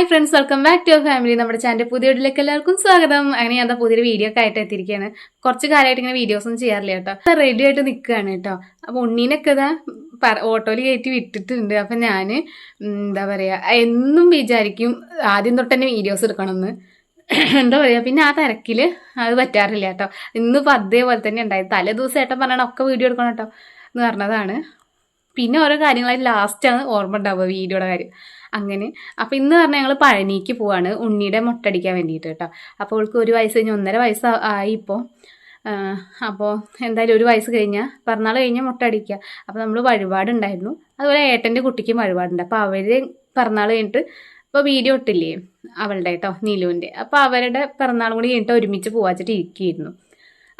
Hi friends welcome back to family നമ്മുടെ channel പുതിയ വീട്ടിലേക്ക് എല്ലാവർക്കും സ്വാഗതം. അങ്ങനെ ഞാൻ പുതിയ പുതിയൊരു വീഡിയോ ഒക്കെ ആയിട്ട് എത്തിയിരിക്കുകയാണ്. കുറച്ച് കാലമായിട്ട് ഇങ്ങനെ വീഡിയോസ് ഒന്നും ചെയ്യാറില്ല കേട്ടോ. റെഡി ആയിട്ട് നിൽക്കുകയാണ് കേട്ടോ. അപ്പോൾ ഉണ്ണീനൊക്കെ ഇതാ ഓട്ടോയിൽ കയറ്റി വിട്ടിട്ടുണ്ട്. അപ്പം ഞാൻ എന്താ പറയുക എന്നും വിചാരിക്കും ആദ്യം തൊട്ട് തന്നെ വീഡിയോസ് എടുക്കണമെന്ന്. എന്താ പറയുക പിന്നെ ആ തിരക്കിൽ അത് പറ്റാറില്ല കേട്ടോ. ഇന്നിപ്പോൾ അതേപോലെ തന്നെ ഉണ്ടായി. തലേ ദിവസം ഏട്ടൻ പറഞ്ഞാൽ ഒക്കെ വീഡിയോ എടുക്കണം കേട്ടോ എന്ന് പറഞ്ഞതാണ്. പിന്നെ ഓരോ കാര്യങ്ങളായിട്ട് ലാസ്റ്റാണ് ഓർമ്മ ഉണ്ടാവുക വീഡിയോയുടെ കാര്യം. അങ്ങനെ. അപ്പം ഇന്ന് പറഞ്ഞാൽ ഞങ്ങൾ പഴനിക്ക് പോവാണ്. ഉണ്ണിയുടെ മുട്ടടിക്കാൻ വേണ്ടിയിട്ട് കേട്ടോ. അപ്പോൾ അവൾക്ക് ഒരു വയസ്സ് കഴിഞ്ഞ് ഒന്നര വയസ്സ് ആയി ഇപ്പോൾ അപ്പോൾ എന്തായാലും ഒരു വയസ്സ് കഴിഞ്ഞാൽ പിറന്നാൾ കഴിഞ്ഞാൽ മുട്ടടിക്കുക അപ്പോൾ നമ്മൾ വഴിപാടുണ്ടായിരുന്നു അതുപോലെ ഏട്ടന്റെ കുട്ടിക്കും വഴിപാടുണ്ട്. അപ്പോൾ അവർ പിറന്നാൾ കഴിഞ്ഞിട്ട് ഇപ്പോൾ വീഡിയോ ഇട്ടില്ലേ? അവളുടെ കേട്ടോ നീലുവിന്റെ അപ്പോൾ അവരുടെ പിറന്നാളും കൂടി കഴിഞ്ഞിട്ട് ഒരുമിച്ച് പോവാച്ചിട്ട് ഇരിക്കുകയായിരുന്നു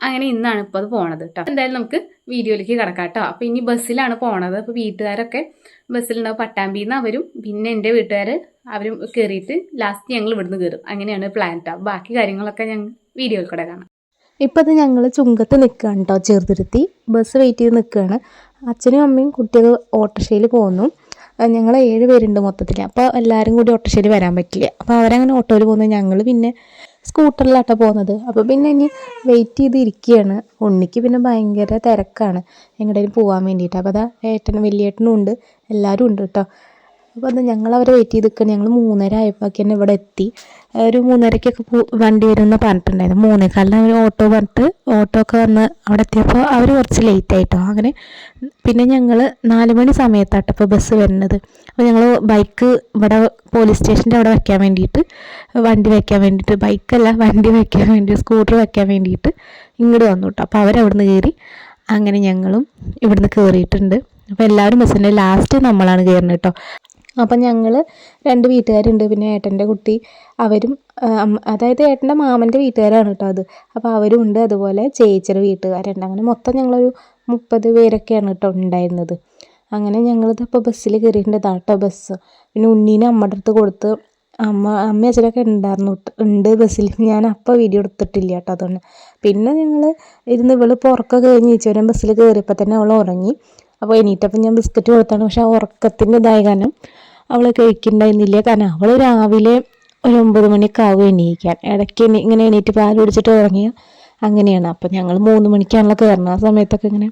അങ്ങനെ ഇന്നാണ് ഇപ്പോൾ അത് പോണത് കേട്ടോ എന്തായാലും നമുക്ക് വീഡിയോയിലേക്ക് കിടക്കാം കേട്ടോ അപ്പോൾ ഇനി ബസ്സിലാണ് പോണത്. അപ്പോൾ വീട്ടുകാരൊക്കെ ബസ്സിലുണ്ടാവും. പട്ടാമ്പിയിൽ നിന്ന് അവരും പിന്നെ എന്റെ വീട്ടുകാർ അവരും കയറിയിട്ട് ലാസ്റ്റ് ഞങ്ങൾ ഇവിടുന്ന് കയറും അങ്ങനെയാണ് പ്ലാൻ കേട്ടോ ബാക്കി കാര്യങ്ങളൊക്കെ ഞങ്ങൾ വീഡിയോയിൽ കൂടെ കാണാം. ഇപ്പം അത് ഞങ്ങൾ ചുങ്കത്ത് നിൽക്കുകയാണ് കേട്ടോ ചെറുതുരുത്തി. ബസ് വെയിറ്റ് ചെയ്ത് നിൽക്കുകയാണ് അച്ഛനും അമ്മയും കുട്ടികൾ ഓട്ടോറിക്ഷയിൽ പോകുന്നു ഞങ്ങൾ ഏഴ് പേരുണ്ട് മൊത്തത്തിൽ അപ്പോൾ എല്ലാവരും കൂടി ഓട്ടോറിക്ഷയിൽ വരാൻ പറ്റില്ല. അപ്പോൾ അവരങ്ങനെ ഓട്ടോയിൽ പോകുന്നത് ഞങ്ങൾ പിന്നെ സ്കൂട്ടറിലാട്ടോ പോകുന്നത്. അപ്പോൾ പിന്നെ ഇനി വെയിറ്റ് ചെയ്ത് ഇരിക്കുകയാണ് ഉണ്ണിക്ക് പിന്നെ ഭയങ്കര തിരക്കാണ്. എങ്ങോട്ടേലും പോകാൻ വേണ്ടിയിട്ട്. അപ്പോൾ അതാ ഏട്ടനും വലിയേട്ടനും ഉണ്ട്. എല്ലാവരും ഉണ്ട് കേട്ടോ അപ്പോൾ അത് ഞങ്ങൾ അവരെ വെയിറ്റ് ചെയ്ത് നിൽക്കുകയാണ് ഞങ്ങൾ മൂന്നര ആയപ്പോഴേക്കും തന്നെ ഇവിടെ എത്തി. ഒരു മൂന്നരയ്ക്കൊക്കെ പോ വണ്ടി വരുമെന്ന് പറഞ്ഞിട്ടുണ്ടായിരുന്നു. മൂന്നേക്കാലിന് അവർ ഓട്ടോ പറഞ്ഞിട്ട് ഓട്ടോ ഒക്കെ വന്ന് അവിടെ എത്തിയപ്പോൾ അവർ കുറച്ച് ലേറ്റ് ആയിട്ടോ. അങ്ങനെ പിന്നെ ഞങ്ങൾ നാല് മണി സമയത്താട്ടോ ഇപ്പോൾ ബസ് വരുന്നത്. അപ്പോൾ ഞങ്ങൾ ബൈക്ക് ഇവിടെ പോലീസ് സ്റ്റേഷന്റെ അവിടെ വയ്ക്കാൻ വേണ്ടിയിട്ട് വണ്ടി വയ്ക്കാൻ വേണ്ടിയിട്ട് ബൈക്കല്ല വണ്ടി വയ്ക്കാൻ വേണ്ടി സ്കൂട്ടർ വയ്ക്കാൻ വേണ്ടിയിട്ട് ഇങ്ങോട്ട് വന്നു കേട്ടോ അപ്പോൾ അവരവിടുന്ന് കയറി അങ്ങനെ ഞങ്ങളും ഇവിടുന്ന് കയറിയിട്ടുണ്ട് അപ്പോൾ എല്ലാവരും ബസ്സിന്റെ ലാസ്റ്റ് നമ്മളാണ് കയറുന്നത് കേട്ടോ അപ്പം ഞങ്ങൾ രണ്ട് വീട്ടുകാരുണ്ട് പിന്നെ ഏട്ടന്റെ കുട്ടി അവരും അതായത് ഏട്ടന്റെ മാമന്റെ വീട്ടുകാരാണ് കേട്ടോ അത്. അപ്പോൾ അവരും ഉണ്ട് അതുപോലെ ചേച്ചിയുടെ വീട്ടുകാരുണ്ട്. അങ്ങനെ മൊത്തം ഞങ്ങളൊരു മുപ്പത് പേരൊക്കെയാണ് കേട്ടോ ഉണ്ടായിരുന്നത്. അങ്ങനെ ഞങ്ങളിത് ഇപ്പോൾ ബസ്സിൽ കയറിയിട്ടുണ്ട് കേട്ടോ ബസ് പിന്നെ ഉണ്ണീനെ അമ്മയുടെ അടുത്ത് കൊടുത്ത് അമ്മ അമ്മ അച്ഛനൊക്കെ ഉണ്ടായിരുന്നു ഉണ്ട് ബസ്സിൽ ഞാൻ അപ്പോൾ വീഡിയോ എടുത്തിട്ടില്ല കേട്ടോ അതുകൊണ്ട്. പിന്നെ ഞങ്ങൾ ഇരുന്ന് ഇവൾ പുറക്കെ കഴിഞ്ഞ് ഈച്ചവരം ബസ്സിൽ കയറിയപ്പോൾ തന്നെ അവൾ ഉറങ്ങി. അപ്പോൾ എണീറ്റപ്പം ഞാൻ ബിസ്ക്കറ്റ് കൊടുത്താണ്. പക്ഷെ ആ ഉറക്കത്തിന്റെ ഇതായ കാരണം അവൾ കഴിക്കുന്നുണ്ടായിരുന്നില്ല കാരണം അവൾ രാവിലെ ഒരു ഒമ്പത് മണിയൊക്കെ ആവും എണീക്കാൻ. ഇടയ്ക്ക് ഇങ്ങനെ എണീറ്റ് പാൽ കുടിച്ചിട്ട് ഉറങ്ങിയ അങ്ങനെയാണ്. അപ്പം ഞങ്ങൾ മൂന്ന് മണിക്കാണല്ലോ കയറുന്നത് ആ സമയത്തൊക്കെ ഇങ്ങനെ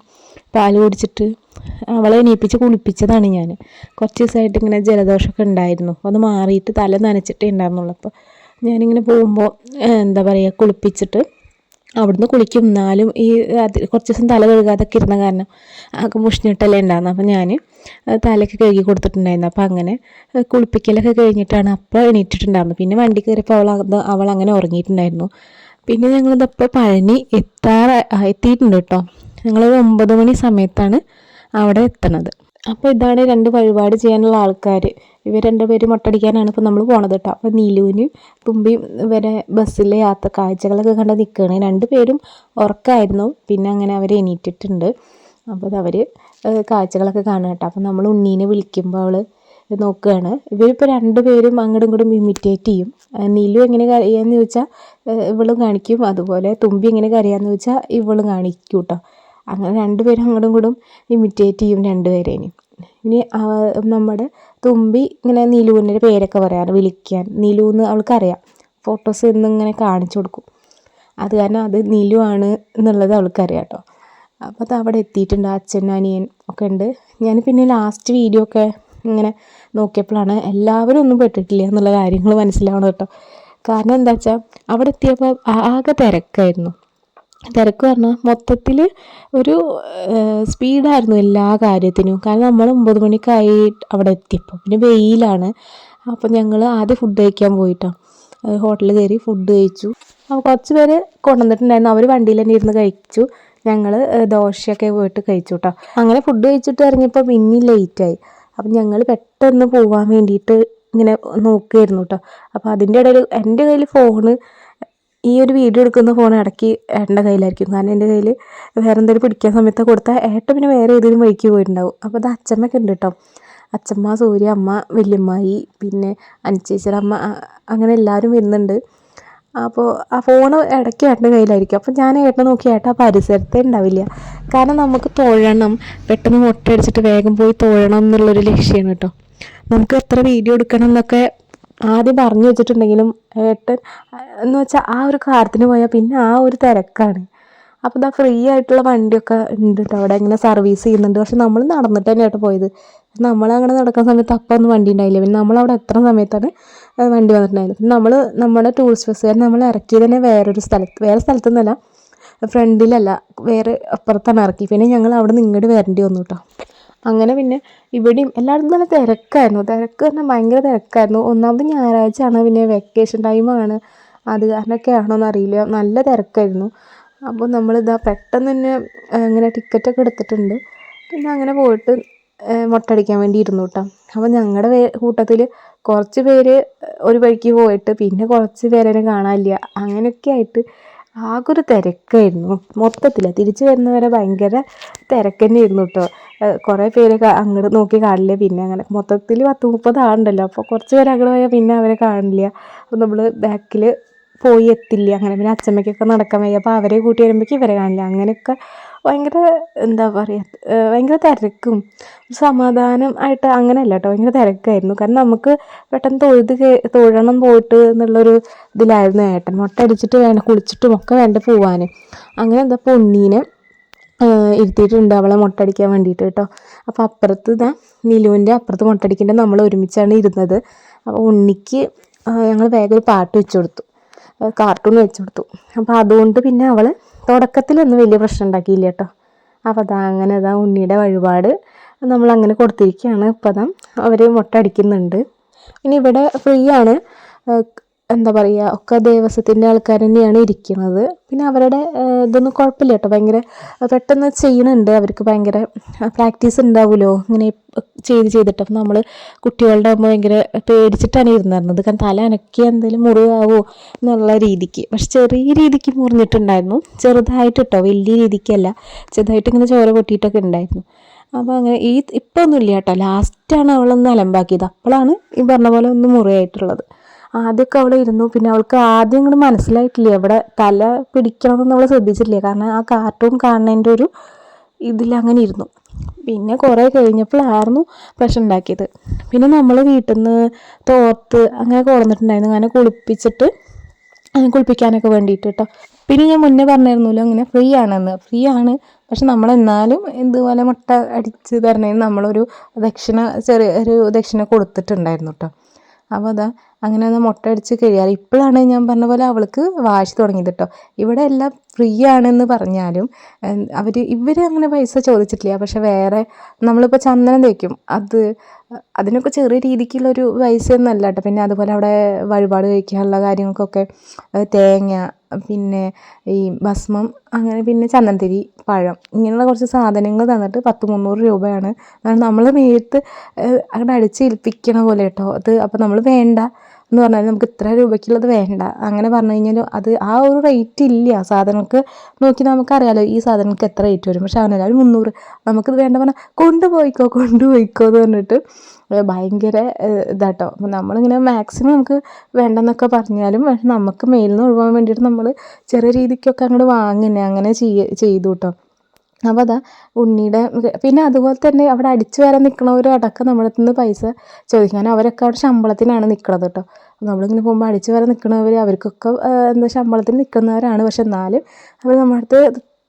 പാൽ കുടിച്ചിട്ട് അവളെ എണീപ്പിച്ച് കുളിപ്പിച്ചതാണ് ഞാൻ കുറച്ച് ദിവസമായിട്ട് ഇങ്ങനെ ജലദോഷമൊക്കെ ഉണ്ടായിരുന്നു. അത് മാറിയിട്ട് തല നനച്ചിട്ടേ ഉണ്ടായിരുന്നുള്ളൂ. അപ്പോൾ ഞാനിങ്ങനെ പോകുമ്പോൾ എന്താ പറയുക കുളിപ്പിച്ചിട്ട് അവിടുന്ന് കുളിക്കും. എന്നാലും ഈ കുറച്ച് ദിവസം തല കഴുകാതൊക്കെ ഇരുന്ന കാരണം ആകെ മുഷിഞ്ഞിട്ടല്ലേ ഉണ്ടായിരുന്നു. അപ്പം ഞാൻ തലയ്ക്ക് കഴുകി കൊടുത്തിട്ടുണ്ടായിരുന്നു. അപ്പം അങ്ങനെ കുളിപ്പിക്കലൊക്കെ കഴിഞ്ഞിട്ടാണ് അപ്പോൾ എണീറ്റിട്ടുണ്ടായിരുന്നു. പിന്നെ വണ്ടി കയറിയപ്പോൾ അവൾ അവൾ അങ്ങനെ ഉറങ്ങിയിട്ടുണ്ടായിരുന്നു. പിന്നെ ഞങ്ങളിതപ്പോൾ പഴനി എത്താറ എത്തിയിട്ടുണ്ട് കേട്ടോ. ഞങ്ങളൊരു ഒമ്പത് മണി സമയത്താണ് അവിടെ എത്തണത്. അപ്പോൾ ഇതാണ് രണ്ട് വഴിപാട് ചെയ്യാനുള്ള ആൾക്കാർ ഇവർ രണ്ട് പേര് മൊട്ടടിക്കാനാണ് ഇപ്പോൾ നമ്മൾ പോണത് കേട്ടോ. അപ്പോൾ നീലുവിന് തുമ്പിയും ഇവരെ ബസ്സിലെ യാത്ര കാഴ്ചകളൊക്കെ കണ്ട് നിൽക്കുകയാണ് രണ്ട് പേരും ഉറക്കമായിരുന്നു പിന്നെ അങ്ങനെ അവർ എണീറ്റിട്ടുണ്ട്. അപ്പോൾ അവർ കാഴ്ചകളൊക്കെ കാണുക കേട്ടോ. അപ്പോൾ നമ്മൾ ഉണ്ണീനെ വിളിക്കുമ്പോൾ അവൾ നോക്കുകയാണ്. ഇവരിപ്പോൾ രണ്ടുപേരും അങ്ങോട്ടും ഇങ്ങോട്ടും ഇമിറ്റേറ്റ് ചെയ്യും. നീലു എങ്ങനെ കരയാന്ന് ചോദിച്ചാൽ ഇവളും കാണിക്കും. അതുപോലെ തുമ്പി എങ്ങനെ കരയാന്ന് ചോദിച്ചാൽ ഇവളും കാണിക്കും കേട്ടോ. അങ്ങനെ രണ്ടുപേരും അങ്ങോട്ടും ഇങ്ങോട്ടും ഇമിറ്റേറ്റ് ചെയ്യും രണ്ടുപേരേനും ഇനി നമ്മുടെ തുമ്പി ഇങ്ങനെ നിലുവിന്റെ പേരൊക്കെ പറയാറ് വിളിക്കാൻ. നിലു എന്ന് അവൾക്കറിയാം. ഫോട്ടോസ് എന്നും ഇങ്ങനെ കാണിച്ചു കൊടുക്കും. അത് കാരണം അത് നിലു ആണ് എന്നുള്ളത് അവൾക്കറിയാം കേട്ടോ. അപ്പോൾ അത് അവിടെ എത്തിയിട്ടുണ്ട് അച്ഛൻ അനിയൻ ഒക്കെ ഉണ്ട്. ഞാൻ പിന്നെ ലാസ്റ്റ് വീഡിയോ ഒക്കെ ഇങ്ങനെ നോക്കിയപ്പോഴാണ് എല്ലാവരും ഒന്നും പെട്ടിട്ടില്ല എന്നുള്ള കാര്യങ്ങൾ മനസ്സിലാവണം കേട്ടോ. കാരണം എന്താ വെച്ചാൽ അവിടെ എത്തിയപ്പോൾ ആകെ തിരക്കായിരുന്നു. തിരക്ക് പറഞ്ഞാൽ മൊത്തത്തിൽ ഒരു സ്പീഡായിരുന്നു എല്ലാ കാര്യത്തിനും. കാരണം നമ്മൾ ഒമ്പത് മണിക്കായി അവിടെ എത്തിയപ്പോൾ പിന്നെ വെയിലാണ്. അപ്പോൾ ഞങ്ങൾ ആദ്യം ഫുഡ് കഴിക്കാൻ പോയിട്ടോ. ഹോട്ടലിൽ കയറി ഫുഡ് കഴിച്ചു. അപ്പോൾ കുറച്ച് പേര് കൊണ്ടുവന്നിട്ടുണ്ടായിരുന്നു. അവർ വണ്ടിയിൽ തന്നെ ഇരുന്ന് കഴിച്ചു. ഞങ്ങൾ ദോശയൊക്കെ പോയിട്ട് കഴിച്ചു കേട്ടോ അങ്ങനെ ഫുഡ് കഴിച്ചിട്ട് ഇറങ്ങിയപ്പോൾ പിന്നെയും ലേറ്റായി അപ്പം ഞങ്ങൾ പെട്ടെന്ന് പോകാൻ വേണ്ടിയിട്ട് ഇങ്ങനെ നോക്കുകയായിരുന്നു കേട്ടോ അപ്പോൾ അതിന്റെ ഇടയിൽ എന്റെ കയ്യിൽ ഫോണ് ഈ ഒരു വീഡിയോ എടുക്കുന്ന ഫോൺ ഇടയ്ക്ക് ഏട്ടന്റെ കയ്യിലായിരിക്കും. കാരണം എന്റെ കയ്യിൽ വേറെ എന്തെങ്കിലും പിടിക്കാൻ സമയത്ത് കൊടുത്താൽ ഏട്ടൻ പിന്നെ വേറെ ഏതെങ്കിലും വഴിക്ക് പോയിട്ടുണ്ടാവും. അപ്പോൾ അത് അച്ഛമ്മയൊക്കെ ഉണ്ട് കേട്ടോ. അച്ഛമ്മ സൂര്യ അമ്മ വല്യമ്മായി പിന്നെ അനുചേച്ചിയുടെ അമ്മ അ- അങ്ങനെ എല്ലാവരും വരുന്നുണ്ട്. അപ്പോൾ ആ ഫോൺ ഇടയ്ക്ക് ഏട്ടന്റെ കയ്യിലായിരിക്കും. അപ്പോൾ ഞാൻ ഏട്ടനെ നോക്കി ഏട്ടൻ ആ പരിസരത്തേ ഉണ്ടാവില്ല. കാരണം നമുക്ക് തൊഴണം. പെട്ടെന്ന് മുട്ടയടിച്ചിട്ട് വേഗം പോയി തൊഴണം എന്നുള്ളൊരു ലക്ഷ്യമാണ് കേട്ടോ. നമുക്ക് എത്ര വീഡിയോ എടുക്കണം എന്നൊക്കെ ആദ്യം പറഞ്ഞു വെച്ചിട്ടുണ്ടെങ്കിലും ഏട്ടൻ എന്ന് വെച്ചാൽ ആ ഒരു കാര്യത്തിന് പോയാൽ പിന്നെ ആ ഒരു തിരക്കാണ്. അപ്പോൾ ഇതാ ഫ്രീ ആയിട്ടുള്ള വണ്ടിയൊക്കെ ഉണ്ട് കേട്ടോ അവിടെ ഇങ്ങനെ സർവീസ് ചെയ്യുന്നുണ്ട്. പക്ഷെ നമ്മൾ നടന്നിട്ട് തന്നെ കേട്ടോ പോയത്. നമ്മൾ അങ്ങനെ നടക്കുന്ന സമയത്ത് അപ്പം ഒന്നും വണ്ടി ഉണ്ടായില്ല. പിന്നെ നമ്മളവിടെ എത്ര സമയത്താണ് വണ്ടി വന്നിട്ടുണ്ടായിരുന്നത് നമ്മൾ നമ്മുടെ ടൂറിസ്റ്റ് ബസ്സുകാരൻ നമ്മൾ ഇറക്കിയത് തന്നെ വേറൊരു സ്ഥലത്ത് വേറെ സ്ഥലത്തൊന്നുമല്ല ഫ്രണ്ടിലല്ല വേറെ അപ്പുറത്താണ് ഇറക്കി പിന്നെ ഞങ്ങൾ അവിടെ നിന്ന് ഇങ്ങോട്ട് വരേണ്ടി വന്നു കേട്ടോ. അങ്ങനെ പിന്നെ ഇവിടെയും എല്ലായിടത്തും നല്ല തിരക്കായിരുന്നു. തിരക്ക് പറഞ്ഞാൽ ഭയങ്കര തിരക്കായിരുന്നു. ഒന്നാമത് ഞായറാഴ്ചയാണ് പിന്നെ വെക്കേഷൻ ടൈമാണ് അത് കാരണമൊക്കെ ആണോന്ന് അറിയില്ല. നല്ല തിരക്കായിരുന്നു. അപ്പോൾ നമ്മളിതാ പെട്ടെന്ന് തന്നെ ഇങ്ങനെ ടിക്കറ്റൊക്കെ എടുത്തിട്ടുണ്ട്. പിന്നെ അങ്ങനെ പോയിട്ട് മുട്ടടിക്കാൻ വേണ്ടി ഇരുന്നു കേട്ടോ അപ്പോൾ ഞങ്ങളുടെ കൂട്ടത്തിൽ കുറച്ച് പേര് ഒരു വഴിക്ക് പോയിട്ട് പിന്നെ കുറച്ച് പേരെ കാണാനില്ല. അങ്ങനെയൊക്കെ ആയിട്ട് ആകെ ഒരു തിരക്കായിരുന്നു. മൊത്തത്തിൽ തിരിച്ചു വരുന്നവരെ ഭയങ്കര തിരക്കന്നെ തന്നെയായിരുന്നു കേട്ടോ കുറേ പേര് അങ്ങോട്ട് നോക്കി കാണില്ല? പിന്നെ അങ്ങനെ മൊത്തത്തിൽ പത്ത് മുപ്പത് ആളുണ്ടല്ലോ. അപ്പോൾ കുറച്ച് പേര് അങ്ങോട്ട് പോയാൽ പിന്നെ അവരെ കാണില്ല. അപ്പോൾ നമ്മൾ ബാക്കിൽ പോയി എത്തില്ല. അങ്ങനെ പിന്നെ അച്ഛമ്മയ്ക്കൊക്കെ നടക്കാൻ വയ്യ. അപ്പോൾ അവരെ കൂട്ടി വരുമ്പോഴേക്കും ഇവരെ കാണില്ല. അങ്ങനെയൊക്കെ ഭയങ്കര എന്താ പറയുക ഭയങ്കര തിരക്കും. സമാധാനം ആയിട്ട് അങ്ങനെയല്ല കേട്ടോ ഭയങ്കര തിരക്കായിരുന്നു. കാരണം നമുക്ക് പെട്ടെന്ന് തൊഴുത് തൊഴണം പോയിട്ട് എന്നുള്ളൊരു ഇതിലായിരുന്നു ഏട്ടൻ. മുട്ട അടിച്ചിട്ട് വേണം കുളിച്ചിട്ടും ഒക്കെ വേണ്ട പോവാൻ അങ്ങനെ എന്താ പൊന്നീനെ ഇരുത്തിയിട്ടുണ്ട്. അവളെ മുട്ടടിക്കാൻ വേണ്ടിയിട്ട് കേട്ടോ. അപ്പോൾ അപ്പുറത്ത് ഇതാ നിലുവിന്റെ അപ്പുറത്ത് മുട്ടടിക്കേണ്ട നമ്മൾ ഒരുമിച്ചാണ് ഇരുന്നത്. അപ്പോൾ ഉണ്ണിക്ക് ഞങ്ങൾ വേഗം ഒരു പാട്ട് വെച്ചു കൊടുത്തു. കാർട്ടൂൺ വെച്ചു കൊടുത്തു. അപ്പോൾ അതുകൊണ്ട് പിന്നെ അവൾ തുടക്കത്തിലൊന്നും വലിയ പ്രശ്നം ഉണ്ടാക്കിയില്ല കേട്ടോ. അപ്പോൾ അതാ അങ്ങനെ അതാ ഉണ്ണിയുടെ വഴിപാട് നമ്മൾ അങ്ങനെ കൊടുത്തിരിക്കുകയാണ്. ഇപ്പം അതാ അവർ മുട്ട അടിക്കുന്നുണ്ട് ഇനി ഇവിടെ ഫ്രീ ആണ്. എന്താ പറയുക ഒക്കെ ദേവസ്വത്തിന്റെ ആൾക്കാർ തന്നെയാണ് ഇരിക്കുന്നത്. പിന്നെ അവരുടെ ഇതൊന്നും കുഴപ്പമില്ല കേട്ടോ. ഭയങ്കര പെട്ടെന്ന് ചെയ്യണുണ്ട്. അവർക്ക് ഭയങ്കര പ്രാക്ടീസ് ഉണ്ടാവുമല്ലോ ഇങ്ങനെ ചെയ്ത് ചെയ്തിട്ട്. അപ്പം നമ്മൾ കുട്ടികളുടെ ആകുമ്പോൾ ഭയങ്കര പേടിച്ചിട്ടാണ് ഇരുന്നിരുന്നത് കാരണം തല അനക്കി എന്തെങ്കിലും മുറിവാവോ എന്നുള്ള രീതിക്ക്. പക്ഷെ ചെറിയ രീതിക്ക് മുറിഞ്ഞിട്ടുണ്ടായിരുന്നു. ചെറുതായിട്ട് കേട്ടോ. വലിയ രീതിക്കല്ല. ചെറുതായിട്ട് ഇങ്ങനെ ചോര പൊട്ടിയിട്ടൊക്കെ ഉണ്ടായിരുന്നു. അപ്പോൾ അങ്ങനെ ഈ ഇപ്പം ഒന്നുമില്ല കേട്ടോ ലാസ്റ്റാണ് അവളൊന്ന് അലമ്പാക്കിയത്. അപ്പോഴാണ് ഈ പറഞ്ഞ പോലെ ഒന്ന് മുറിയായിട്ടുള്ളത് ആദ്യമൊക്കെ അവിടെ ഇരുന്നു. പിന്നെ അവൾക്ക് ആദ്യം ഇങ്ങോട്ട് മനസ്സിലായിട്ടില്ല അവിടെ തല പിടിക്കണമെന്ന് അവൾ ശ്രദ്ധിച്ചിട്ടില്ല. കാരണം ആ കാർട്ടൂൺ കാണുന്നതിന്റെ ഒരു ഇതിലങ്ങനെ ഇരുന്നു. പിന്നെ കുറേ കഴിഞ്ഞപ്പോഴായിരുന്നു പ്രശ്നം ഉണ്ടാക്കിയത്. പിന്നെ നമ്മൾ വീട്ടിൽ നിന്ന് തോർത്ത് അങ്ങനെ കൊണ്ടുവന്നിട്ടുണ്ടായിരുന്നു അങ്ങനെ കുളിപ്പിച്ചിട്ട് അങ്ങനെ കുളിപ്പിക്കാനൊക്കെ വേണ്ടിയിട്ട് കേട്ടോ പിന്നെ ഞാൻ മുന്നേ പറഞ്ഞിരുന്നല്ലോ അങ്ങനെ ഫ്രീ ആണെന്ന്. ഫ്രീ ആണ്. പക്ഷെ നമ്മൾ എന്നാലും ഇതുപോലെ മുട്ട അടിച്ച് തരണേന്ന് നമ്മളൊരു ദക്ഷിണ ചെറിയ ഒരു ദക്ഷിണ കൊടുത്തിട്ടുണ്ടായിരുന്നു കേട്ടോ അപ്പോൾ അതാ അങ്ങനെ ഒന്ന് മുട്ട അടിച്ച് കഴിയാറ്. ഇപ്പോഴാണ് ഞാൻ പറഞ്ഞ പോലെ അവൾക്ക് വാശി തുടങ്ങിയത് കേട്ടോ ഇവിടെ എല്ലാം ഫ്രീ ആണെന്ന് പറഞ്ഞാലും അവർ ഇവർ അങ്ങനെ പൈസ ചോദിച്ചിട്ടില്ല. പക്ഷെ വേറെ നമ്മളിപ്പോൾ ചന്ദനം തേക്കും. അത് അതിനൊക്കെ ചെറിയ രീതിക്കുള്ളൊരു പൈസയൊന്നും അല്ല കേട്ടോ പിന്നെ അതുപോലെ അവിടെ വഴിപാട് കഴിക്കാനുള്ള കാര്യങ്ങൾക്കൊക്കെ തേങ്ങ പിന്നെ ഈ ഭസ്മം അങ്ങനെ പിന്നെ ചന്ദനത്തിരി പഴം ഇങ്ങനെയുള്ള കുറച്ച് സാധനങ്ങൾ തന്നിട്ട് പത്ത് മുന്നൂറ് രൂപയാണ് നമ്മൾ മേത്ത് അങ്ങനെ അടിച്ച് അടിച്ചേൽപ്പിക്കണ പോലെ കേട്ടോ അത് അപ്പോൾ നമ്മൾ വേണ്ട. എന്ന് പറഞ്ഞാൽ നമുക്ക് ഇത്ര രൂപയ്ക്കുള്ളത് വേണ്ട. അങ്ങനെ പറഞ്ഞു കഴിഞ്ഞാൽ അത് ആ ഒരു റേറ്റ് ഇല്ല. സാധനങ്ങൾക്ക് നോക്കി നമുക്കറിയാലോ ഈ സാധനങ്ങൾക്ക് എത്ര റേറ്റ് വരും. പക്ഷെ അവനല്ല ഒരു മുന്നൂറ്. നമുക്കിത് വേണ്ട പറഞ്ഞാൽ കൊണ്ടുപോയിക്കോ കൊണ്ടുപോയിക്കോ എന്ന് പറഞ്ഞിട്ട് ഭയങ്കര ഇതാട്ടോ. അപ്പം നമ്മളിങ്ങനെ മാക്സിമം നമുക്ക് വേണ്ടെന്നൊക്കെ പറഞ്ഞാലും പക്ഷെ നമുക്ക് മേലിൽ നിന്ന് ഒഴിവാൻ വേണ്ടിയിട്ട് നമ്മൾ ചെറിയ രീതിക്കൊക്കെ അങ്ങോട്ട് വാങ്ങുന്നേ. അങ്ങനെ ചെയ്യ ചെയ്തു കേട്ടോ അപ്പോൾ അതാ ഉണ്ണിയുടെ പിന്നെ അതുപോലെ തന്നെ അവിടെ അടിച്ചു വരാൻ നിൽക്കണവരും അടക്കം നമ്മുടെ അടുത്ത് നിന്ന് പൈസ ചോദിക്കാൻ അവരൊക്കെ അവിടെ ശമ്പളത്തിനാണ് നിൽക്കുന്നത് കേട്ടോ. നമ്മളിങ്ങനെ പോകുമ്പോൾ അടിച്ചു വരാൻ നിൽക്കണവർ അവർക്കൊക്കെ എന്താ ശമ്പളത്തിന് നിൽക്കുന്നവരാണ് പക്ഷെ എന്നാലും അവർ നമ്മുടെ അടുത്ത്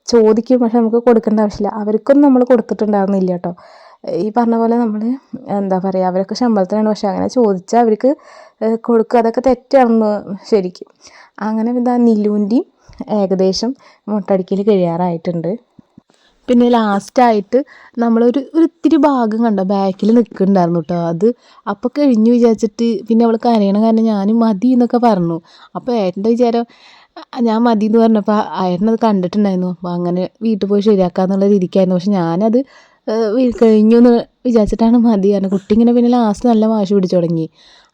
ചോദിക്കും. പക്ഷെ നമുക്ക് കൊടുക്കേണ്ട ആവശ്യമില്ല. അവർക്കൊന്നും നമ്മൾ കൊടുത്തിട്ടുണ്ടായിരുന്നില്ല കേട്ടോ. ഈ പറഞ്ഞ പോലെ നമ്മൾ എന്താ പറയുക അവരൊക്കെ ശമ്പളത്തിനാണ്. പക്ഷെ അങ്ങനെ ചോദിച്ചാൽ അവർക്ക് കൊടുക്കുക. അതൊക്കെ തെറ്റാണെന്ന് ശരിക്കും. അങ്ങനെ എന്താ നിലൂന്റെയും ഏകദേശം മുട്ടടിക്കൽ കഴിയാറായിട്ടുണ്ട്. പിന്നെ ലാസ്റ്റായിട്ട് നമ്മളൊരു ഒരു ഇത്തിരി ഭാഗം കണ്ടോ? ബാക്കിൽ നിൽക്കുന്നുണ്ടായിരുന്നു കേട്ടോ അത് അപ്പോൾ കഴിഞ്ഞു വിചാരിച്ചിട്ട് പിന്നെ അവൾ കരയണ കാരണം ഞാൻ മതി എന്നൊക്കെ പറഞ്ഞു. അപ്പോൾ ഏട്ടന്റെ വിചാരം ഞാൻ മതി എന്ന് പറഞ്ഞപ്പോൾ ഏട്ടനത് കണ്ടിട്ടുണ്ടായിരുന്നു. അപ്പോൾ അങ്ങനെ വീട്ടിൽ പോയി ശരിയാക്കാന്നുള്ള രീതിക്കായിരുന്നു. പക്ഷെ ഞാനത് കഴിഞ്ഞു എന്ന് വിചാരിച്ചിട്ടാണ് മതി. കാരണം കുട്ടി ഇങ്ങനെ പിന്നെ ലാസ്റ്റ് നല്ല വാശി പിടിച്ചു തുടങ്ങി.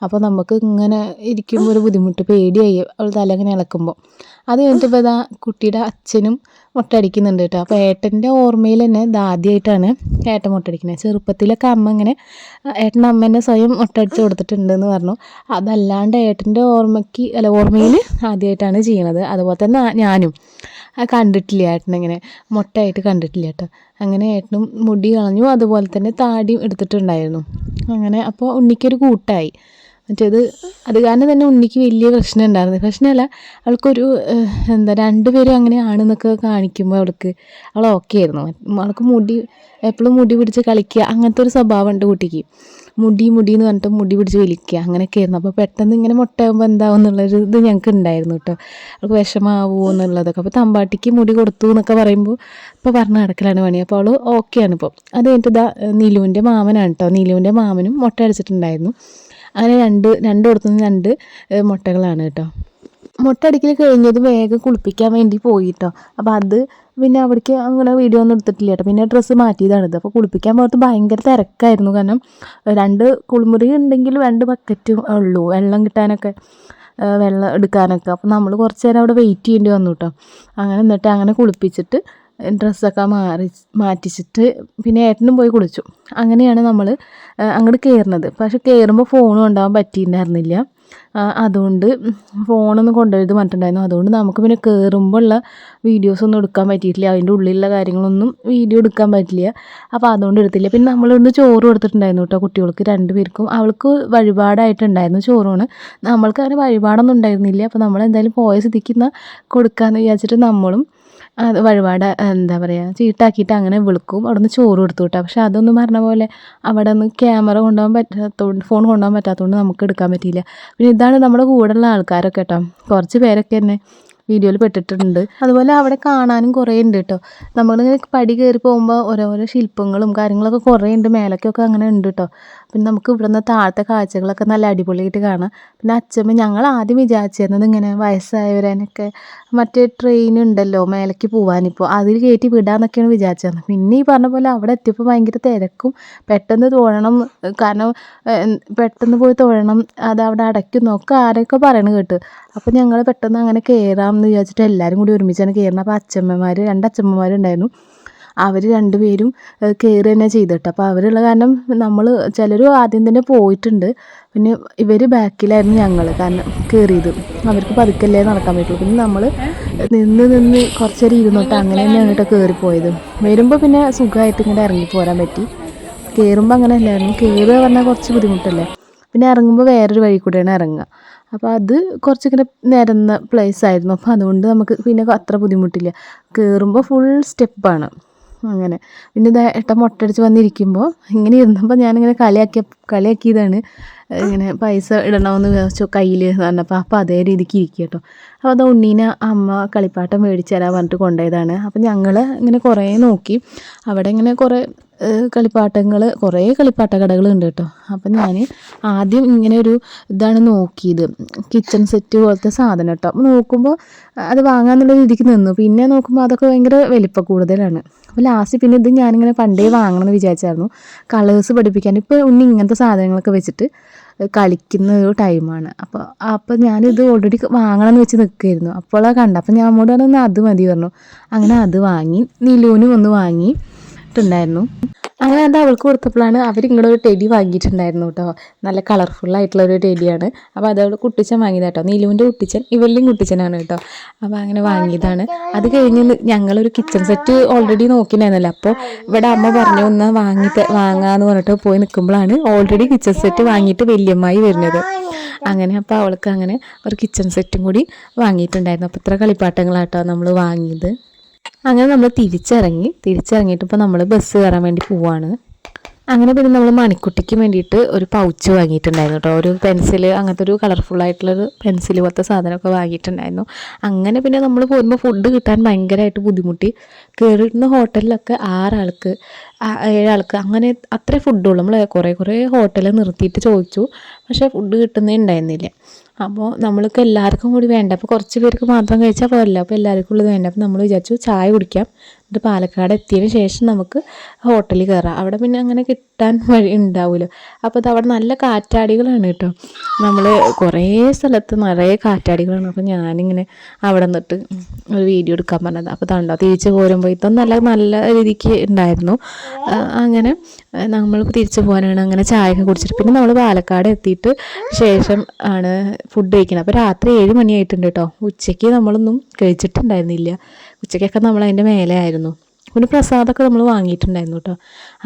അപ്പോൾ നമുക്ക് ഇങ്ങനെ ഇരിക്കുമ്പോൾ ഒരു ബുദ്ധിമുട്ട് പേടിയായി. അവൾ തല ഇങ്ങനെ ഇളക്കുമ്പോൾ അത് കഴിഞ്ഞിട്ട് ഇപ്പോൾ ഇതാ കുട്ടിയുടെ അച്ഛനും മുട്ടടിക്കുന്നുണ്ട് കേട്ടോ. അപ്പോൾ ഏട്ടന്റെ ഓർമ്മയിൽ തന്നെ ഇതാദ്യമായിട്ടാണ് ഏട്ടൻ മുട്ടടിക്കുന്നത് ചെറുപ്പത്തിലൊക്കെ അമ്മ ഇങ്ങനെ ഏട്ടന്റെ അമ്മ തന്നെ സ്വയം മുട്ടടിച്ച് കൊടുത്തിട്ടുണ്ടെന്ന് പറഞ്ഞു. അതല്ലാണ്ട് ഏട്ടന്റെ ഓർമ്മയ്ക്ക് അല്ല ഓർമ്മയിൽ ആദ്യമായിട്ടാണ് ചെയ്യണത്. അതുപോലെ തന്നെ ഞാനും. കണ്ടിട്ടില്ല ഏട്ടനിങ്ങനെ മുട്ടയായിട്ട് കണ്ടിട്ടില്ല കേട്ടോ. അങ്ങനെ ഏട്ടനും മുടി കളഞ്ഞു. അതുപോലെ തന്നെ താടിയും എടുത്തിട്ടുണ്ടായിരുന്നു. അങ്ങനെ അപ്പോൾ ഉണ്ണിക്കൊരു കൂട്ടായി. മറ്റേത് അത് കാരണം തന്നെ ഉണ്ണിക്ക് വലിയ പ്രശ്നം ഉണ്ടായിരുന്നു പ്രശ്നമല്ല അവൾക്കൊരു എന്താ രണ്ടുപേരും അങ്ങനെ ആണെന്നൊക്കെ കാണിക്കുമ്പോൾ അവൾക്ക് അവൾ ഓക്കെ ആയിരുന്നു. അവൾക്ക് മുടി എപ്പോഴും മുടി പിടിച്ച് കളിക്കുക അങ്ങനത്തെ ഒരു സ്വഭാവമുണ്ട് കുട്ടിക്ക്. മുടി മുടി എന്ന് പറഞ്ഞിട്ട് മുടി പിടിച്ച് വലിക്കുക അങ്ങനെയൊക്കെ ആയിരുന്നു. അപ്പോൾ പെട്ടെന്ന് ഇങ്ങനെ മുട്ടയാകുമ്പോൾ എന്താവും എന്നുള്ളൊരു ഇത് ഞങ്ങൾക്ക് ഉണ്ടായിരുന്നു കേട്ടോ. അവൾക്ക് വിഷമാവുമോ എന്നുള്ളതൊക്കെ. അപ്പോൾ തമ്പാട്ടിക്ക് മുടി കൊടുത്തു എന്നൊക്കെ പറയുമ്പോൾ ഇപ്പോൾ പറഞ്ഞ നടക്കലാണ് പണി. അപ്പോൾ അവൾ ഓക്കെയാണ് ഇപ്പോൾ അത് കഴിഞ്ഞിട്ട് ഇതാ നീലുവിന്റെ മാമനാണ് കേട്ടോ. നീലുവിന്റെ മാമനും മുട്ട അടിച്ചിട്ടുണ്ടായിരുന്നു. അങ്ങനെ രണ്ട് രണ്ട് കൊടുത്തുനിന്ന് രണ്ട് മുട്ടകളാണ് കേട്ടോ. മുട്ട അടിക്കൽ കഴിഞ്ഞത് വേഗം കുളിപ്പിക്കാൻ വേണ്ടി പോയി കേട്ടോ. അപ്പോൾ അത് പിന്നെ അവിടേക്ക് അങ്ങനെ വീഡിയോ ഒന്നും എടുത്തിട്ടില്ല കേട്ടോ. പിന്നെ ഡ്രസ്സ് മാറ്റിയതാണിത് അപ്പോൾ കുളിപ്പിക്കാൻ പോകത്ത് ഭയങ്കര തിരക്കായിരുന്നു. കാരണം രണ്ട് കുളിമുറി ഉണ്ടെങ്കിൽ രണ്ട് ബക്കറ്റും ഉള്ളൂ. വെള്ളം കിട്ടാനൊക്കെ വെള്ളം എടുക്കാനൊക്കെ. അപ്പോൾ നമ്മൾ കുറച്ച് നേരം അവിടെ വെയിറ്റ് ചെയ്യേണ്ടി വന്നു കേട്ടോ. അങ്ങനെ എന്നിട്ട് അങ്ങനെ കുളിപ്പിച്ചിട്ട് ഡ്രസ്സൊക്കെ മാറി മാറ്റിച്ചിട്ട് പിന്നെ ഏട്ടനും പോയി കുളിച്ചു. അങ്ങനെയാണ് നമ്മൾ അങ്ങോട്ട് കയറുന്നത് പക്ഷെ കയറുമ്പോൾ ഫോണും കൊണ്ടുപോകാൻ പറ്റിയിട്ടുണ്ടായിരുന്നില്ല. അതുകൊണ്ട് ഫോണൊന്നും കൊണ്ടുപോയത് പറഞ്ഞിട്ടുണ്ടായിരുന്നു അതുകൊണ്ട് നമുക്ക് പിന്നെ കയറുമ്പോൾ ഉള്ള വീഡിയോസൊന്നും എടുക്കാൻ പറ്റിയിട്ടില്ല. അതിന്റെ ഉള്ളിലുള്ള കാര്യങ്ങളൊന്നും വീഡിയോ എടുക്കാൻ പറ്റില്ല. അപ്പോൾ അതുകൊണ്ട് എടുത്തില്ല. പിന്നെ നമ്മളിവിടുന്ന് ചോറ് കൊടുത്തിട്ടുണ്ടായിരുന്നു കേട്ടോ കുട്ടികൾക്ക് രണ്ടുപേർക്കും. അവൾക്ക് വഴിപാടായിട്ടുണ്ടായിരുന്നു ചോറാണ്. നമ്മൾക്ക് അങ്ങനെ വഴിപാടൊന്നും ഉണ്ടായിരുന്നില്ല. അപ്പോൾ നമ്മൾ എന്തായാലും പോയ ഇന്ന് കൊടുക്കാമെന്ന് വിചാരിച്ചിട്ട് നമ്മളും അത് വഴിപാട് എന്താ പറയുക ചീട്ടാക്കിയിട്ട് അങ്ങനെ വിളിക്കും. അവിടെ നിന്ന് ചോറ് കൊടുത്തു കേട്ടോ പക്ഷെ അതൊന്നും പറഞ്ഞ പോലെ അവിടെ നിന്ന് ക്യാമറ കൊണ്ടുപോകാൻ പറ്റാത്തതുകൊണ്ട് ഫോൺ കൊണ്ടുപോകാൻ പറ്റാത്തതുകൊണ്ട് നമുക്ക് എടുക്കാൻ പറ്റിയില്ല. പിന്നെ ഇതാണ് നമ്മുടെ കൂടെയുള്ള ആൾക്കാരൊക്കെ കേട്ടോ. കുറച്ച് പേരൊക്കെ തന്നെ വീഡിയോയിൽ പെട്ടിട്ടുണ്ട്. അതുപോലെ അവിടെ കാണാനും കുറേ ഉണ്ട് കേട്ടോ. നമ്മളിങ്ങനെ പടി കയറി പോകുമ്പോൾ ഓരോരോ ശില്പങ്ങളും കാര്യങ്ങളൊക്കെ കുറേ ഉണ്ട്. മേലക്കൊക്കെ അങ്ങനെ ഉണ്ട് കേട്ടോ. പിന്നെ നമുക്ക് ഇവിടുന്ന് താഴത്തെ കാഴ്ചകളൊക്കെ നല്ല അടിപൊളിയായിട്ട് കാണാം. പിന്നെ അച്ഛമ്മ ഞങ്ങൾ ആദ്യം വിചാരിച്ചിരുന്നത് ഇങ്ങനെ വയസ്സായവരനൊക്കെ മറ്റേ ട്രെയിൻ ഉണ്ടല്ലോ മേലേക്ക് പോകാനിപ്പോൾ അതിൽ കയറ്റി വിടാന്നൊക്കെയാണ് വിചാരിച്ചത്. പിന്നെ ഈ പറഞ്ഞ പോലെ അവിടെ എത്തിയപ്പോൾ ഭയങ്കര തിരക്കും. പെട്ടെന്ന് തോഴണം കാരണം പെട്ടെന്ന് പോയി തോഴണം അത് അവിടെ അടയ്ക്കുന്നു ഒക്കെ ആരൊക്കെ പറയണ കേട്ട്. അപ്പോൾ ഞങ്ങൾ പെട്ടെന്ന് അങ്ങനെ കയറാമെന്ന് വിചാരിച്ചിട്ട് എല്ലാവരും കൂടി ഒരുമിച്ചാണ് കയറുന്നത് അപ്പോൾ അച്ഛമ്മമാർ രണ്ട് അച്ഛമ്മമാരുണ്ടായിരുന്നു. അവർ രണ്ടുപേരും കയറി തന്നെ ചെയ്തിട്ട്. അപ്പോൾ അവരുള്ള കാരണം നമ്മൾ ചിലർ ആദ്യം തന്നെ പോയിട്ടുണ്ട്. പിന്നെ ഇവർ ബാക്കിലായിരുന്നു ഞങ്ങൾ കാരണം കയറിയത് അവർക്ക് പതുക്കല്ലേ നടക്കാൻ പറ്റുള്ളൂ പിന്നെ നമ്മൾ നിന്ന് നിന്ന് കുറച്ച് നേരം ഇരുന്നിട്ട് അങ്ങനെ തന്നെ അങ്ങോട്ട് കയറിപ്പോയത് വരുമ്പോൾ പിന്നെ സുഖമായിട്ട് ഇങ്ങോട്ട് ഇറങ്ങി പോരാൻ പറ്റി. കയറുമ്പോൾ അങ്ങനെ അല്ലായിരുന്നു. കയറുക പറഞ്ഞാൽ കുറച്ച് ബുദ്ധിമുട്ടല്ലേ? പിന്നെ ഇറങ്ങുമ്പോൾ വേറൊരു വഴി കൂടെയാണ് ഇറങ്ങുക. അപ്പോൾ അത് കുറച്ചിങ്ങനെ നിരന്ന പ്ലേസ് ആയിരുന്നു. അപ്പോൾ അതുകൊണ്ട് നമുക്ക് പിന്നെ അത്ര ബുദ്ധിമുട്ടില്ല. കയറുമ്പോൾ ഫുൾ സ്റ്റെപ്പാണ് അങ്ങനെ. പിന്നെ ഇതാ ഏട്ടൻ മുട്ടടിച്ച് വന്നിരിക്കുമ്പോൾ ഇങ്ങനെ ഇരുന്നപ്പോൾ ഞാനിങ്ങനെ കളിയാക്കിയ കളിയാക്കിയതാണ്. ഇങ്ങനെ പൈസ ഇടണമെന്ന് വിചാരിച്ചു കയ്യിൽ പറഞ്ഞപ്പോൾ അപ്പോൾ അതേ രീതിക്ക് ഇരിക്കുക കേട്ടോ അപ്പോൾ അത് ഉണ്ണീനെ അമ്മ കളിപ്പാട്ടം മേടിച്ചു തരാൻ പറഞ്ഞിട്ട് കൊണ്ടുപോയതാണ്. അപ്പോൾ ഞങ്ങൾ ഇങ്ങനെ കുറേ നോക്കി. അവിടെ ഇങ്ങനെ കുറേ കളിപ്പാട്ടങ്ങൾ കുറേ കളിപ്പാട്ട കടകളുണ്ട് കേട്ടോ. അപ്പം ഞാൻ ആദ്യം ഇങ്ങനെ ഒരു ഇതാണ് നോക്കിയത്. കിച്ചൺ സെറ്റ് പോലത്തെ സാധനം കേട്ടോ. അപ്പോൾ നോക്കുമ്പോൾ അത് വാങ്ങാന്നുള്ള രീതിക്ക് നിന്നു. പിന്നെ നോക്കുമ്പോൾ അതൊക്കെ ഭയങ്കര വലിപ്പം കൂടുതലാണ്. അപ്പോൾ ലാസ്റ്റ് പിന്നെ ഇത് ഞാനിങ്ങനെ പണ്ടേ വാങ്ങണമെന്ന് വിചാരിച്ചായിരുന്നു. കളേഴ്സ് പഠിപ്പിക്കാൻ. ഇപ്പോൾ ഉണ്ണി ഇങ്ങനത്തെ സാധനങ്ങളൊക്കെ വെച്ചിട്ട് കളിക്കുന്ന ഒരു ടൈമാണ് അപ്പോൾ അപ്പോൾ ഞാനിത് ഓൾറെഡി വാങ്ങണമെന്ന് വെച്ച് നിൽക്കുമായിരുന്നു അപ്പോഴാണ് കണ്ട അപ്പോൾ ഞാൻ അമ്മോട് പറഞ്ഞു അത് മതി പറഞ്ഞു. അങ്ങനെ അത് വാങ്ങി. നിലൂനും ഒന്ന് വാങ്ങിയിട്ടുണ്ടായിരുന്നു അങ്ങനെ അത് അവൾക്ക് കൊടുത്തപ്പോഴാണ് അവർ ഇങ്ങോട്ട് ഒരു ടെഡി വാങ്ങിയിട്ടുണ്ടായിരുന്നു കേട്ടോ നല്ല കളർഫുൾ ആയിട്ടുള്ള ഒരു ടെഡിയാണ്. അപ്പോൾ അത് അവൾ കുട്ടിച്ചൻ വാങ്ങിയതാണ് കേട്ടോ നീലുവിന്റെ കുട്ടിച്ചൻ ഇവരുടെയും കുട്ടിച്ചനാണ് കേട്ടോ അപ്പോൾ അങ്ങനെ വാങ്ങിയതാണ്. അത് കഴിഞ്ഞ് ഞങ്ങളൊരു കിച്ചൺ സെറ്റ് ഓൾറെഡി നോക്കിയിട്ടുണ്ടായിരുന്നല്ലോ. അപ്പോൾ ഇവിടെ അമ്മ പറഞ്ഞു ഒന്ന് വാങ്ങി വാങ്ങാന്ന് പറഞ്ഞിട്ട് പോയി നിൽക്കുമ്പോഴാണ് ഓൾറെഡി കിച്ചൺ സെറ്റ് വാങ്ങിയിട്ട് വലിയമ്മായി വരുന്നത്. അങ്ങനെ അപ്പോൾ അവൾക്ക് അങ്ങനെ ഒരു കിച്ചൺ സെറ്റും കൂടി വാങ്ങിയിട്ടുണ്ടായിരുന്നു. അപ്പോൾ ഇത്ര കളിപ്പാട്ടങ്ങളാട്ടോ നമ്മൾ വാങ്ങിയത്. അങ്ങനെ നമ്മൾ തിരിച്ചിറങ്ങി തിരിച്ചിറങ്ങിയിട്ട് ഇപ്പോൾ നമ്മൾ ബസ് കയറാൻ വേണ്ടി പോവാണ്. അങ്ങനെ പിന്നെ നമ്മൾ മണിക്കുട്ടിക്ക് വേണ്ടിയിട്ട് ഒരു പൗച്ച് വാങ്ങിയിട്ടുണ്ടായിരുന്നു കേട്ടോ ഒരു പെൻസിൽ അങ്ങനത്തെ ഒരു കളർഫുൾ ആയിട്ടുള്ളൊരു പെൻസിൽ പോലത്തെ സാധനമൊക്കെ വാങ്ങിയിട്ടുണ്ടായിരുന്നു. അങ്ങനെ പിന്നെ നമ്മൾ പോരുമ്പോൾ ഫുഡ് കിട്ടാൻ ഭയങ്കരമായിട്ട് ബുദ്ധിമുട്ടി. കയറിയിരുന്ന ഹോട്ടലിലൊക്കെ ആറാൾക്ക് ഏഴാൾക്ക് അങ്ങനെ അത്രേ ഫുഡുള്ളൂ നമ്മൾ കുറേ കുറേ ഹോട്ടലിൽ നിർത്തിയിട്ട് ചോദിച്ചു. പക്ഷേ ഫുഡ് കിട്ടുന്നേ ഉണ്ടായിരുന്നില്ല. അപ്പോൾ നമ്മൾക്ക് എല്ലാവർക്കും കൂടി വേണ്ട? അപ്പോൾ കുറച്ച് പേർക്ക് മാത്രം കഴിച്ചാൽ പോരല്ലോ. അപ്പോൾ എല്ലാവർക്കും ഉള്ളത് വേണ്ട? അപ്പോൾ നമ്മൾ വിചാരിച്ചു ചായ കുടിക്കാം. എന്നിട്ട് പാലക്കാട് എത്തിയതിന് ശേഷം നമുക്ക് ഹോട്ടലിൽ കയറാം അവിടെ പിന്നെ അങ്ങനെ കിട്ടാൻ വഴി ഉണ്ടാവുമല്ലോ അപ്പോൾ അത് അവിടെ നല്ല കാറ്റാടികളാണ് കേട്ടോ. നമ്മൾ കുറേ സ്ഥലത്ത് നിറയെ കാറ്റാടികളാണ്. അപ്പോൾ ഞാനിങ്ങനെ അവിടെ നിന്നിട്ട് ഒരു വീഡിയോ എടുക്കാൻ പറഞ്ഞത്. അപ്പോൾ തണ്ടോ തിരിച്ച് പോരുമ്പോൾ ഇതൊന്നും നല്ല നല്ല രീതിക്ക് ഉണ്ടായിരുന്നു. അങ്ങനെ നമ്മൾ തിരിച്ചു പോകാനാണ്. അങ്ങനെ ചായയൊക്കെ കുടിച്ചിട്ട് പിന്നെ നമ്മൾ പാലക്കാട് എത്തിയിട്ട് ശേഷം ആണ് ഫുഡ് കഴിക്കുന്നത് അപ്പോൾ രാത്രി ഏഴ് മണിയായിട്ടുണ്ട് കേട്ടോ. ഉച്ചയ്ക്ക് നമ്മളൊന്നും കഴിച്ചിട്ടുണ്ടായിരുന്നില്ല. ഉച്ചയ്ക്കൊക്കെ നമ്മൾ അതിന്റെ മേലെ ആയിരുന്നു പിന്നെ പ്രസാദമൊക്കെ നമ്മൾ വാങ്ങിയിട്ടുണ്ടായിരുന്നു കേട്ടോ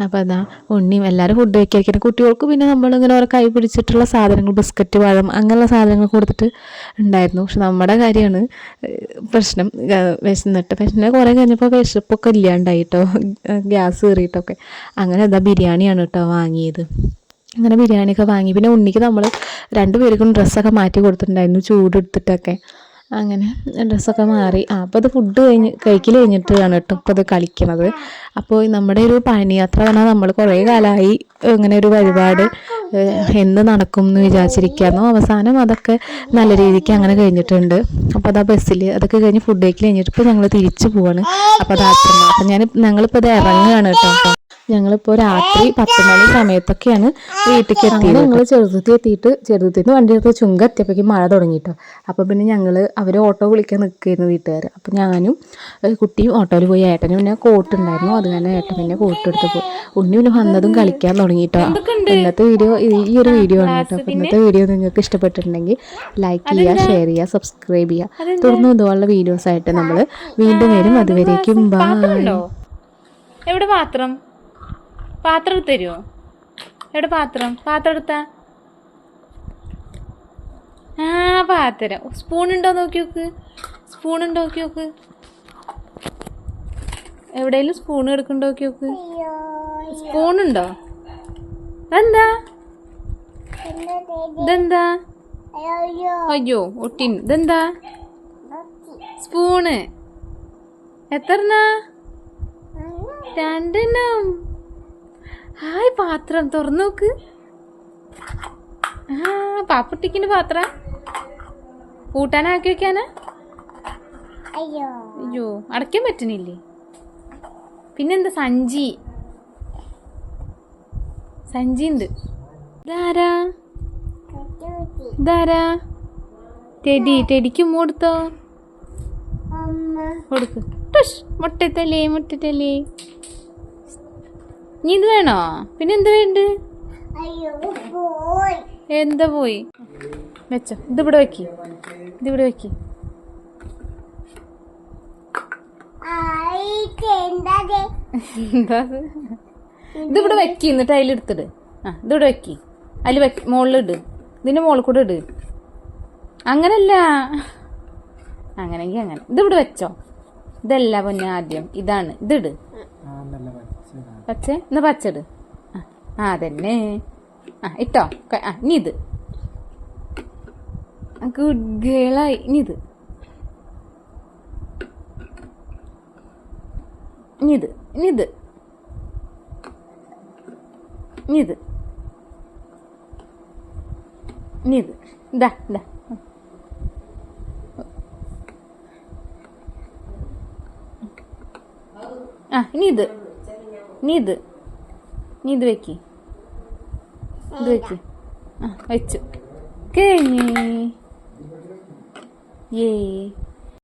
അപ്പോൾ അതാ ഉണ്ണിയും എല്ലാവരും ഫുഡ് വയ്ക്കാതിരിക്കണം കുട്ടികൾക്ക് പിന്നെ നമ്മളിങ്ങനെ ഓരോ കൈ പിടിച്ചിട്ടുള്ള സാധനങ്ങൾ ബിസ്ക്കറ്റ് പഴം അങ്ങനെയുള്ള സാധനങ്ങൾ കൊടുത്തിട്ട് ഉണ്ടായിരുന്നു. പക്ഷെ നമ്മുടെ കാര്യമാണ് പ്രശ്നം. വിശന്നിട്ട്. പക്ഷേ കുറേ കഴിഞ്ഞപ്പോൾ വിശപ്പൊക്കെ ഇല്ലാണ്ടായി കേട്ടോ ഗ്യാസ് കയറിയിട്ടൊക്കെ അങ്ങനെ എന്താ ബിരിയാണിയാണ് കേട്ടോ വാങ്ങിയത്. അങ്ങനെ ബിരിയാണിയൊക്കെ വാങ്ങി. പിന്നെ ഉണ്ണിക്ക് നമ്മൾ രണ്ടുപേർക്കും ഡ്രസ്സൊക്കെ മാറ്റി കൊടുത്തിട്ടുണ്ടായിരുന്നു ചൂടെടുത്തിട്ടൊക്കെ. അങ്ങനെ ഡ്രസ്സൊക്കെ മാറി. ആ അപ്പോൾ അത് ഫുഡ് കഴിഞ്ഞ് കഴിക്കൽ കഴിഞ്ഞിട്ടാണ് കേട്ടോ ഇപ്പോൾ അത് കളിക്കുന്നത് അപ്പോൾ നമ്മുടെ ഒരു പഴനിയാത്ര പറഞ്ഞാൽ നമ്മൾ കുറേ കാലമായി ഇങ്ങനെ ഒരു വഴിപാട് എന്ത് നടക്കും എന്ന് വിചാരിച്ചിരിക്കുന്നു അവസാനം അതൊക്കെ നല്ല രീതിക്ക് അങ്ങനെ കഴിഞ്ഞിട്ടുണ്ട്. അപ്പോൾ അതാ ബസ്സിൽ അതൊക്കെ കഴിഞ്ഞ് ഫുഡ് കഴിക്കൽ കഴിഞ്ഞിട്ട് ഇപ്പോൾ ഞങ്ങൾ തിരിച്ചു പോവാണ്. അപ്പോൾ അത് അപ്പം ഞാൻ ഞങ്ങളിപ്പോൾ ഇത് ഇറങ്ങുകയാണ് കേട്ടോ. ഞങ്ങളിപ്പോൾ രാത്രി പത്ത് മണി സമയത്തൊക്കെയാണ് വീട്ടിലേക്ക് എത്തിയത് ഞങ്ങൾ ചെറുതുത്തി എത്തിയിട്ട് ചെറുതുത്തിൽ നിന്ന് വണ്ടി എടുത്ത് ചുങ്ക എത്തിയപ്പോഴേക്കും മഴ തുടങ്ങിയിട്ടോ അപ്പോൾ പിന്നെ ഞങ്ങൾ അവർ ഓട്ടോ വിളിക്കാൻ നിൽക്കുകയായിരുന്നു വീട്ടുകാർ അപ്പോൾ ഞാനും കുട്ടിയും ഓട്ടോയിൽ പോയി. ഏട്ടനും പിന്നെ കോട്ട് ഉണ്ടായിരുന്നു. അത് തന്നെ ഏട്ടൻ പിന്നെ കോട്ട് എടുത്ത് പോയി. ഉണ്ണി പിന്നെ വന്നതും കളിക്കാൻ തുടങ്ങിയിട്ടോ ഇന്നത്തെ വീഡിയോ ഈ ഒരു വീഡിയോ ആണ് കേട്ടോ. അപ്പോൾ ഇന്നത്തെ വീഡിയോ നിങ്ങൾക്ക് ഇഷ്ടപ്പെട്ടിട്ടുണ്ടെങ്കിൽ ലൈക്ക് ചെയ്യുക ഷെയർ ചെയ്യുക സബ്സ്ക്രൈബ് ചെയ്യുക. തുടർന്ന് ഇതുപോലുള്ള വീഡിയോസ് ആയിട്ട് നമ്മൾ വീണ്ടും വരും. അതുവരേക്കും ബാ എവിടെ പാത്രം? പാത്രം എടുത്തരുമോ എവിടെ പാത്രം? പാത്രം എടുത്താ? ആ പാത്രം. സ്പൂൺ ഉണ്ടോ നോക്കി നോക്ക്. സ്പൂൺ ഉണ്ടോ നോക്കി നോക്ക്. എവിടെയെങ്കിലും സ്പൂൺ എടുക്കണ്ടോ നോക്കി നോക്ക്. സ്പൂൺ ഉണ്ടോ? എന്താ ഇതെന്താ? അയ്യോ ഒട്ടി ഇതെന്താ? സ്പൂണ്. എത്രണ്ണ? രണ്ടെണ്ണം. ഹായ് പാത്രം തുറന്നു നോക്ക്. ആ പാപ്പുട്ടിക്കിന്റെ പാത്ര. കൂട്ടാനാക്കി വെക്കാനാ? അയ്യോ. അടയ്ക്കാൻ പറ്റണില്ലേ? പിന്നെന്താ സഞ്ചി? സഞ്ചി ഉണ്ട്. ഇതാരാ? ഇതാരാ? ടെടി ടെടിക്ക് ഉമ്മ കൊടുത്തോ? കൊടുക്ക്. മുട്ടത്തല്ലേ മുട്ടത്തല്ലേ? നീ ഇത് വേണോ? പിന്നെ എന്ത് വേണ്ട? എന്താ പോയി? വെച്ചോ. ഇതിവിടെ വെക്കി. ഇതിവിടെ വെക്കി. എന്താ ഇത്? ഇതിവിടെ വെക്കി. എന്നിട്ട് അതിലെടുത്തിട് ആ ഇതിവിടെ വെക്കി. അതിൽ വെക്ക്. മുകളിലിട് ഇതിന്റെ മുകളിൽ കൂടെ ഇട്. അങ്ങനല്ല. അങ്ങനെങ്കിൽ അങ്ങനെ. ഇതിവിടെ വെച്ചോ. ഇതല്ല പൊന്നെ ആദ്യം. ഇതാണ്. ഇതിട് പച്ച? എന്നാ പച്ചട്. ആ അതന്നെ. ആ ഇട്ടോ. ആ ഇനി ഇത്. ഗുഡ് ഗേളായി ഇനി ഇത്. ഇനി ഇത്. ഇനി ഇത്. ഇനി ഇത്. ഇനി ഇത്. ഇതാ ഇതാ ആ ഇനി ഇത്. ഇനി ഇത്. നീ ഇത് വെക്കി. ഇത് വെക്കി. ആ വെച്ചു. കഴിഞ്ഞേ. ഏ